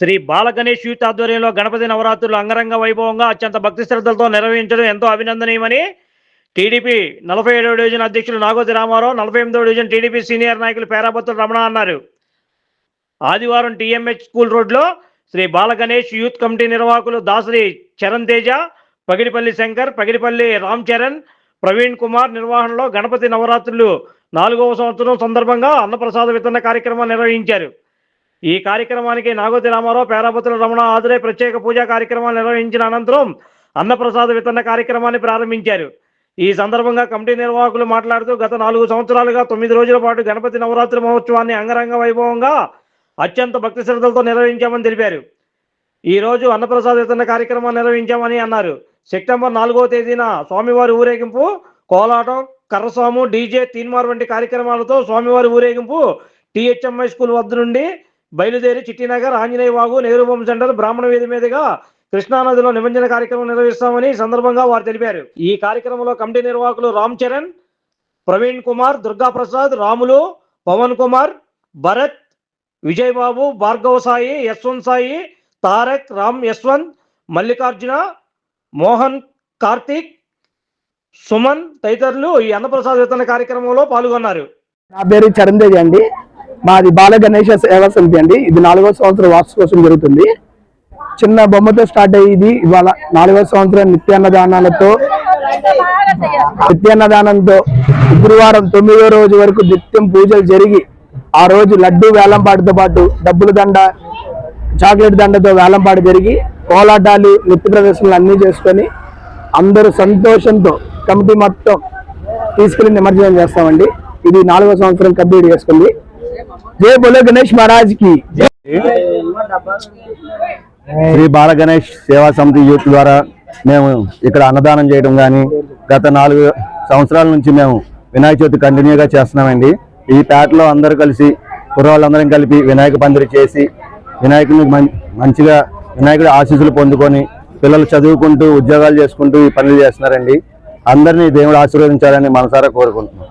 Shri Bala Ganesh youth ఆధ్వర్యంలో గణపతి నవరాత్రులు అంగరంగ వైభవంగా అత్యంత భక్తి శ్రద్ధలతో నిర్వహించడం ఎంతో అభినందనీయమని టీడీపీ నలభై ఏడవ డివిజన్ అధ్యక్షులు నాగోతి రామారావు నలభై ఎనిమిదవ డివిజన్ టీడీపీ సీనియర్ నాయకులు పేరాపత్రులు రమణ అన్నారు. ఆదివారం టీఎంహెచ్ స్కూల్ రోడ్లో శ్రీ బాల గణేష్ యూత్ కమిటీ నిర్వాహకులు దాసరి చరణ్ తేజ పగిడిపల్లి శంకర్ పగిడిపల్లి రామ్ చరణ్ ప్రవీణ్ కుమార్ నిర్వహణలో గణపతి నవరాత్రులు నాలుగవ సంవత్సరం సందర్భంగా అన్నప్రసాద వితరణ కార్యక్రమం నిర్వహించారు. ఈ కార్యక్రమానికి నాగోతి రామారావు పేరాపతుల రమణ ఆదురే ప్రత్యేక పూజా కార్యక్రమాలు నిర్వహించిన అనంతరం అన్నప్రసాద వితరణ కార్యక్రమాన్ని ప్రారంభించారు. ఈ సందర్భంగా కమిటీ నిర్వాహకులు మాట్లాడుతూ గత నాలుగు సంవత్సరాలుగా తొమ్మిది రోజుల పాటు గణపతి నవరాత్రి మహోత్సవాన్ని అంగరంగ వైభవంగా అత్యంత భక్తి శ్రద్ధలతో నిర్వహించామని తెలిపారు. ఈ రోజు అన్నప్రసాద వితరణ కార్యక్రమం నిర్వహించామని అన్నారు. సెప్టెంబర్ నాలుగవ తేదీన స్వామివారి ఊరేగింపు కోలాటం కర్రస్వాము డీజే తీన్మార్ వంటి కార్యక్రమాలతో స్వామివారి ఊరేగింపు టిహెచ్ఎంఐ స్కూల్ వద్ద నుండి బయలుదేరి చిట్టినగర్ ఆంజనేయ వాగు నెహ్రూ బొమ్మ సెంటర్ బ్రాహ్మణ వేది మీదుగా కృష్ణానదిలో నిమజ్జన కార్యక్రమం నిర్వహిస్తామని సందర్భంగా వారు తెలిపారు. ఈ కార్యక్రమంలో కమిటీ నిర్వాహకులు రామ్ చరణ్ ప్రవీణ్ కుమార్ దుర్గా ప్రసాద్ రాములు పవన్ కుమార్ భరత్ విజయ్ బాబు భార్గవ సాయి యశ్వంత్ సాయి తారక్ రామ్ యశ్వంత్ మల్లికార్జున మోహన్ కార్తీక్ సుమన్ తదితరులు ఈ అన్నప్రసాద్ వితరణ కార్యక్రమంలో పాల్గొన్నారు. నా పేరు చరణ్ అండి. మాది బాల గణేష సేవా సమితి అండి. ఇది నాలుగో సంవత్సరం వార్షికోత్సవం జరుగుతుంది. చిన్న బొమ్మతో స్టార్ట్ అయ్యేది ఇవాళ నాలుగో సంవత్సరం నిత్యాన్నదానాలతో నిత్యాన్నదానంతో గురువారం తొమ్మిదో రోజు వరకు నిత్యం పూజలు జరిగి ఆ రోజు లడ్డు వేలంపాటితో పాటు డబ్బుల దండ చాక్లెట్ దండతో వేలంపాటు జరిగి కోలాటాలు నృత్య ప్రదర్శనలు అన్నీ చేసుకొని అందరూ సంతోషంతో కమిటీ మొత్తం తీసుకెళ్ళి నిమజ్జనం చేస్తామండి. ఇది నాలుగో సంవత్సరం కంప్లీట్ చేసుకుంది. జై బోలో గణేష్ మహారాజ్కి శ్రీ బాల గణేష్ సేవా సమితి యూత్ ద్వారా మేము ఇక్కడ అన్నదానం చేయడం కానీ గత నాలుగు సంవత్సరాల నుంచి మేము వినాయక చవితి కంటిన్యూగా చేస్తున్నామండి. ఈ పేటలో అందరూ కలిసి కుర్రవాళ్ళందరం కలిపి వినాయక పందిరి చేసి వినాయకుని మంచిగా వినాయకుడి ఆశీస్సులు పొందుకొని పిల్లలు చదువుకుంటూ ఉద్యోగాలు చేసుకుంటూ ఈ పనులు చేస్తున్నారండి. అందరినీ దేవుడు ఆశీర్వదించాలని మనసారా కోరుకుంటున్నాం.